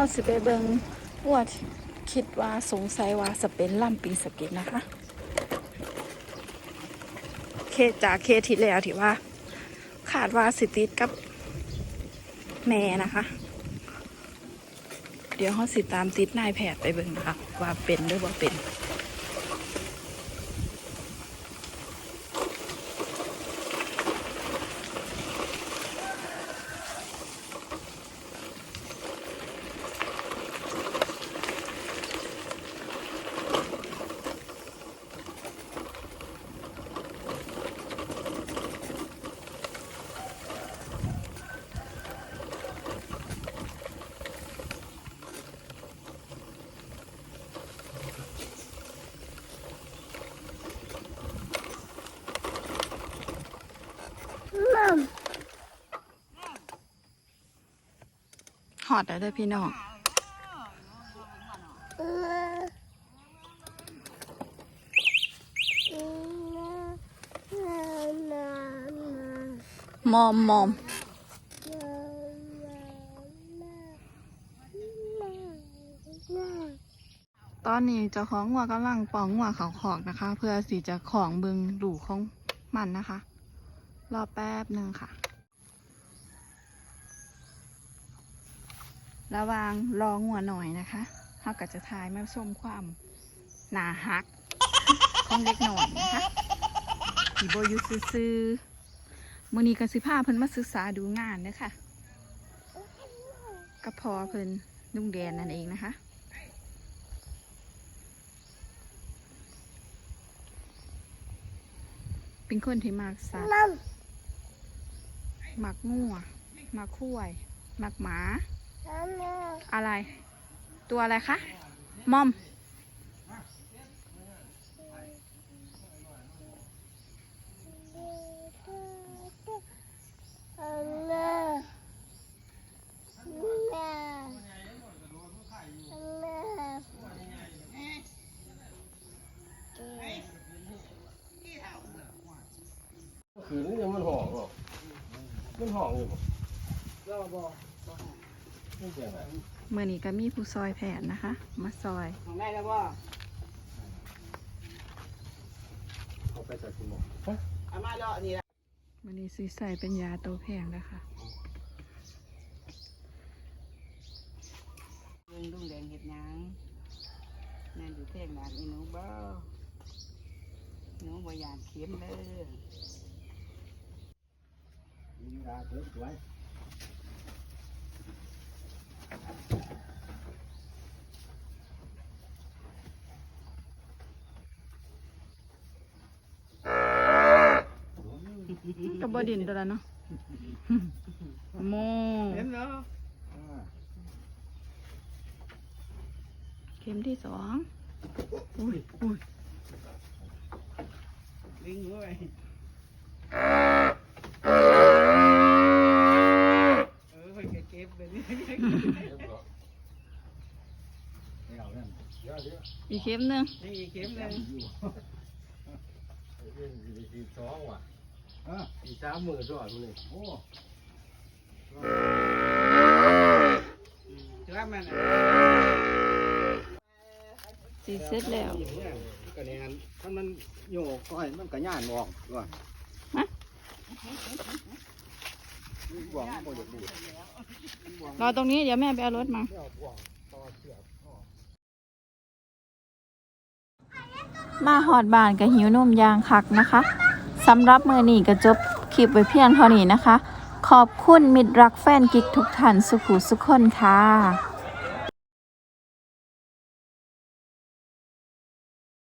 าสิไปเบิงว่าคิดว่าสงสัยว่าสเปนล่ำปีสกิดนะคะ เคสจากเคสที่แล้วที่ว่า ขาดว่าสิติดกับแม่นะคะ เดี๋ยวเขาสิตามติดนายแพทย์ไปเบิงนะคะว่าเป็นหรือว่าเป็น หอดได้เด้อพี่น้องมอมมอมตอนนี้เจ้าของงัวกำลังปองงัวเขาขอกนะคะ เพื่อสิจะของบึงดูของมันนะคะ รอแป๊บหนึ่งค่ะ ระหวางรองัวหน่อยนะคะเขาก็จะทายมาชมความหนาฮักของเด็กหน่อยนะคะอีโบอยุซื้อๆมือนี้กสิภาเพิ่นมาศึกษาดูงานเด้อค่ะก็พอเพิ่นลุงแดนนั่นเองนะคะเป็นคนที่มากสัตว์มักงัวมักคุ้ยมักหมา อะไร ตัวอะไรคะมอมคืนนี้ยังมันห่องหรอมันห่องอยู่บ่ไม่เสียงอะไร เมื่อนี้ก็มีผู้ซอยแผนนะคะ มาซอยของได้แล้วบ่เขาไปใส่คุณหมอเอามาเลาะนี่ละมื่อนี้ซื้อใส่เป็นยาตัวแพงนะคะเรื่องดุ้งแดงเห็ดหยังนั่นอยู่เท่งหลานอีหนูบ่หนูบ่อยากเข็มเด้อมีดาเติมสวย กับบดินตัวละเนาะโมเห็นเนาะเข็มที่สองอุ้ยอุ้ยลิงด้วยเออค่อยเก็บไปนี่ไม่เอาเนี่ยเดี๋ยวเดี๋ยวอีกเข็มหนึ่งนี่อีกเข็มหนึงอยู่เรื่องสี่สองว่ะ อะสี่สามหมื่นด้วยมันนี่โอ้ถือว่ามันสีเสร็จแล้วก็เนี่ยถ้ามันโยกก็ให้มันกระย่านออกด้วยฮะบวงมันบ่อยากดูดรอตรงนี้เดี๋ยวแม่ไปเอารถมาเดี๋ยวบวงต่อเสือกอ๋อมาหอดบานกับหิวนมยางคักนะคะ สำหรับมือนี้ก็จบคลิปไว้เพียงเท่านี้นะคะ ขอบคุณมิตรรักแฟนกิกทุกท่านสุขุสุขคนค่ะ